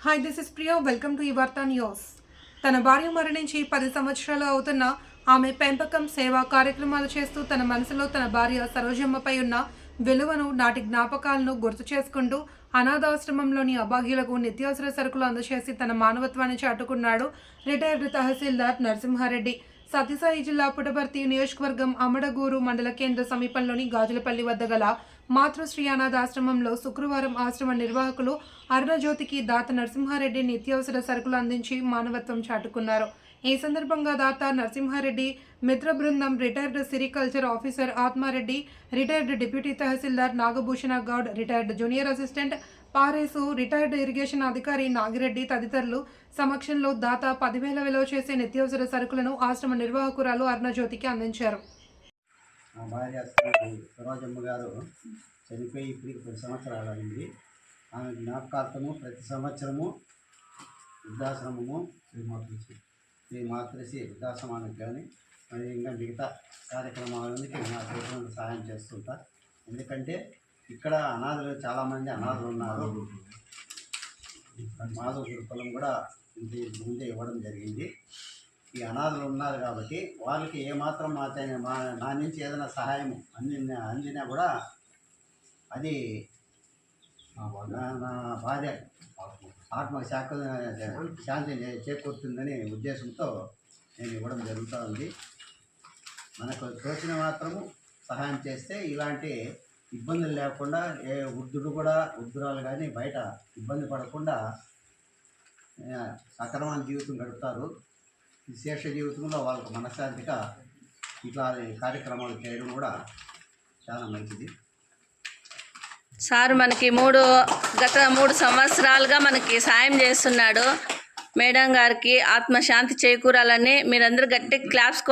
Hi this is Priya welcome to Vaartha news తన భార్య మరణించి పది సంవత్సరాలు అవుతున్న ఆమె పెంపకం సేవా కార్యక్రమాలు చేస్తూ తన మనసులో తన భార్య సరోజమ్మపై ఉన్న విలువను నాటి జ్ఞాపకాలను గుర్తు చేసుకుంటూ అనాథాశ్రమంలోని అభాగ్యులకు నిత్యావసర సరుకులు అందజేసి తన మానవత్వాన్ని చాటుకున్నాడు రిటైర్డ్ తహసీల్దార్ నరసింహారెడ్డి. సత్యసాయి జిల్లా పుటభర్తి నియోజకవర్గం అమడగూరు మండల కేంద్ర సమీపంలోని గాజులపల్లి వద్ద గల మాతృశ్రీ అనాథాశ్రమంలో శుక్రవారం ఆశ్రమ నిర్వాహకులు అరుణజ్యోతికి దాత నరసింహారెడ్డి నిత్యావసర సరుకులు అందించి మానవత్వం చాటుకున్నారు. ఈ సందర్భంగా దాత నరసింహారెడ్డి మిత్ర బృందం retired sericulture officer Atmareddy retired deputy tahsildar Nagabhushana Goud retired junior assistant Paresu retired irrigation అధికారి నాగిరెడ్డి తదితరులు సమక్షంలో దాత పదివేల విలువ చేసే నిత్యావసర సరుకులను ఆశ్రమ నిర్వాహకురాలు అరుణజ్యోతికి అందించారు. మా భార్య సరోజమ్మ గారు చనిపోయి ఇప్పటికి పది సంవత్సరాలు అయింది. ఆమె జ్ఞాపకార్థము ప్రతి సంవత్సరము వృద్ధాశ్రమము శ్రీ మాతృశ్రీ శ్రీ మాతృశ్రీ వృద్ధాశ్రమానికి కానీ మరి ఇంకా మిగతా కార్యక్రమాలకి నా సహాయం చేస్తుంటా ఎందుకంటే ఇక్కడ అనాథలు చాలామంది అనాథలు ఉన్నారు. మాధవ గురుకులం కూడా ఇంటి ముందే ఇవ్వడం జరిగింది. ఈ అనాథలు ఉన్నారు కాబట్టి వాళ్ళకి ఏమాత్రం మా నా నుంచి ఏదైనా సహాయం అందిన అందినా కూడా అది నా భార్య ఆత్మ శాఖ శాంతి చేకూరుతుందని ఉద్దేశంతో నేను ఇవ్వడం జరుగుతూ ఉంది. మనకు తోచిన మాత్రము సహాయం చేస్తే ఇలాంటి ఇబ్బందులు లేకుండా ఏ వృద్ధుడు కూడా వృద్ధురాలు కానీ బయట ఇబ్బంది పడకుండా ఆ, సక్రమైన జీవితం గడుపుతారు. విశేష జీవితంలో వాళ్ళకు మనశ్శాంతిగా ఇట్లా కార్యక్రమాలు చేయడం కూడా చాలా మంచిది. సార్ మనకి మూడు గత మూడు సంవత్సరాలుగా మనకి సాయం చేస్తున్నాడు. మేడం గారికి ఆత్మశాంతి చేకూరాలని మీరందరూ గట్టి క్లాప్స్ కో